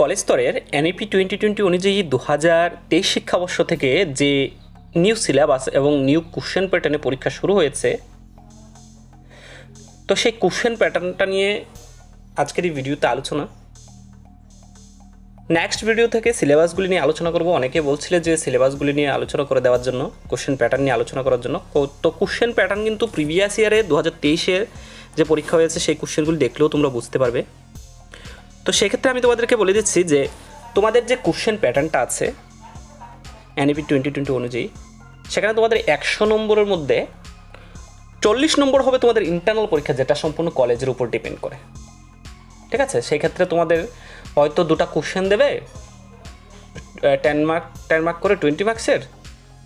College স্তরের NEP twenty twenty অনুযায়ী দু হাজার তেইশ শিক্ষাবর্ষ থেকে যে নিউ সিলেবাস এবং নিউ কোশ্চেন প্যাটার্নে পরীক্ষা শুরু হয়েছে, তো সেই কোশ্চেন প্যাটার্নটা নিয়ে আজকের এই ভিডিওতে আলোচনা। নেক্সট ভিডিও থেকে সিলেবাসগুলি নিয়ে আলোচনা করব। অনেকে বলছিলে যে সিলেবাসগুলি নিয়ে আলোচনা করে দেওয়ার জন্য, কোশ্চেন প্যাটার্ন নিয়ে আলোচনা করার জন্য। তো কোশ্চেন প্যাটার্ন কিন্তু প্রিভিয়াস ইয়ারে দু হাজার তেইশের যে পরীক্ষা হয়েছে, সেই কোশ্চেনগুলি দেখলেও তোমরা বুঝতে পারবে। তো সেক্ষেত্রে আমি তোমাদেরকে বলে দিচ্ছি যে তোমাদের যে কোশ্চেন প্যাটার্নটা আছে এনইপি টোয়েন্টি টোয়েন্টি অনুযায়ী, সেখানে তোমাদের একশো নম্বরের মধ্যে চল্লিশ নম্বর হবে তোমাদের ইন্টারনাল পরীক্ষা যেটা সম্পূর্ণ কলেজের উপর ডিপেন্ড করে। ঠিক আছে? সেই ক্ষেত্রে তোমাদের হয়তো দুটো কোশ্চেন দেবে টেন মার্ক টেন মার্ক করে টোয়েন্টি মার্কসের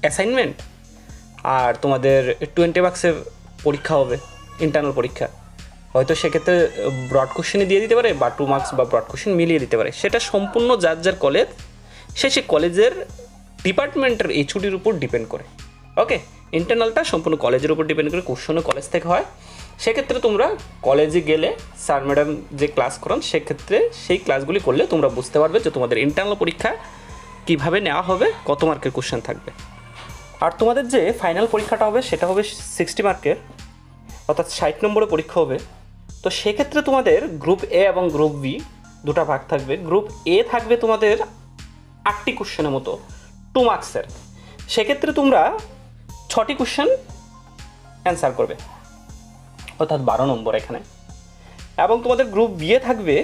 অ্যাসাইনমেন্ট আর তোমাদের টোয়েন্টি মার্কসের পরীক্ষা হবে ইন্টারনাল পরীক্ষা। হয়তো সেক্ষেত্রে ব্রড কোশ্চেনই দিয়ে দিতে পারে বা টু মার্কস বা ব্রড কোশ্চেন মিলিয়ে দিতে পারে। সেটা সম্পূর্ণ যার যার কলেজ সে সে কলেজের ডিপার্টমেন্টের এই ছুটির উপর ডিপেন্ড করে। ওকে ইন্টারনালটা সম্পূর্ণ কলেজের উপর ডিপেন্ড করে কোশ্চেনও কলেজ থেকে হয়। সেক্ষেত্রে তোমরা কলেজে গেলে স্যার ম্যাডাম যে ক্লাস করান, সেক্ষেত্রে সেই ক্লাসগুলি করলে তোমরা বুঝতে পারবে যে তোমাদের ইন্টারনাল পরীক্ষা কীভাবে নেওয়া হবে, কত মার্কের কোশ্চেন থাকবে। আর তোমাদের যে ফাইনাল পরীক্ষাটা হবে, সেটা হবে সিক্সটি মার্কের অর্থাৎ ষাট নম্বরের পরীক্ষা হবে। তো সেক্ষেত্রে তোমাদের গ্রুপ এ এবং গ্রুপ বি দুটো ভাগ থাকবে। গ্রুপ এ থাকবে তোমাদের আটটি কোশ্চেনের মতো টু মার্কসের সেক্ষেত্রে তোমরা ছটি কোশ্চেন অ্যান্সার করবে, অর্থাৎ বারো নম্বর এখানে। এবং তোমাদের গ্রুপ বিয়ে থাকবে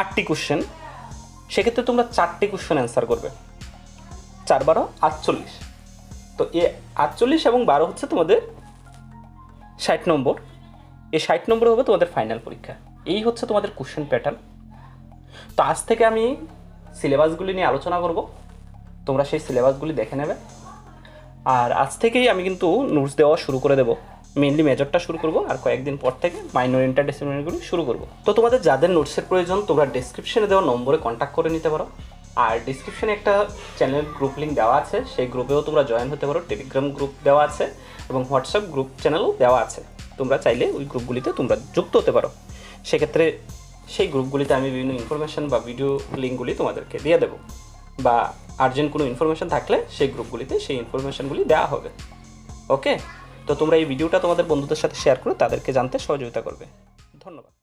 আটটি কোশ্চেন সেক্ষেত্রে তোমরা চারটি কোশ্চেন অ্যান্সার করবে। চার, বারো, আটচল্লিশ। তো এ আটচল্লিশ এবং বারো হচ্ছে তোমাদের ষাট নম্বর। এই ষাট নম্বর হবে তোমাদের ফাইনাল পরীক্ষা। এই হচ্ছে তোমাদের কোশ্চেন প্যাটার্ন তো আজ থেকে আমি সিলেবাসগুলি নিয়ে আলোচনা করব। তোমরা সেই সিলেবাসগুলি দেখে নেবে। আর আজ থেকেই আমি কিন্তু নোটস দেওয়া শুরু করে দেবো। মেনলি মেজরটা শুরু করব আর কয়েকদিন পর থেকে মাইনর ইন্টারডিসিপ্লিনারিগুলি শুরু করব। তো তোমাদের যাদের নোটসের প্রয়োজন, তোমরা ডিসক্রিপশনে দেওয়া নম্বরে কন্ট্যাক্ট করে নিতে পারো। আর ডিসক্রিপশনে একটা চ্যানেল গ্রুপ লিঙ্ক দেওয়া আছে। সেই গ্রুপেও তোমরা জয়েন হতে পারো। টেলিগ্রাম গ্রুপ দেওয়া আছে এবং হোয়াটসঅ্যাপ গ্রুপ চ্যানেলও দেওয়া আছে। তোমরা চাইলে ওই গ্রুপগুলিতে তোমরা যুক্ত হতে পারো। সেক্ষেত্রে সেই গ্রুপগুলিতে আমি বিভিন্ন ইনফরমেশান বা ভিডিও লিঙ্কগুলি তোমাদেরকে দিয়ে দেবো। বা আর্জেন্ট কোনো ইনফরমেশান থাকলে সেই গ্রুপগুলিতে সেই ইনফরমেশানগুলি দেওয়া হবে। ওকে তো তোমরা এই ভিডিওটা তোমাদের বন্ধুদের সাথে শেয়ার করে তাদেরকে জানতে সহযোগিতা করবে। ধন্যবাদ।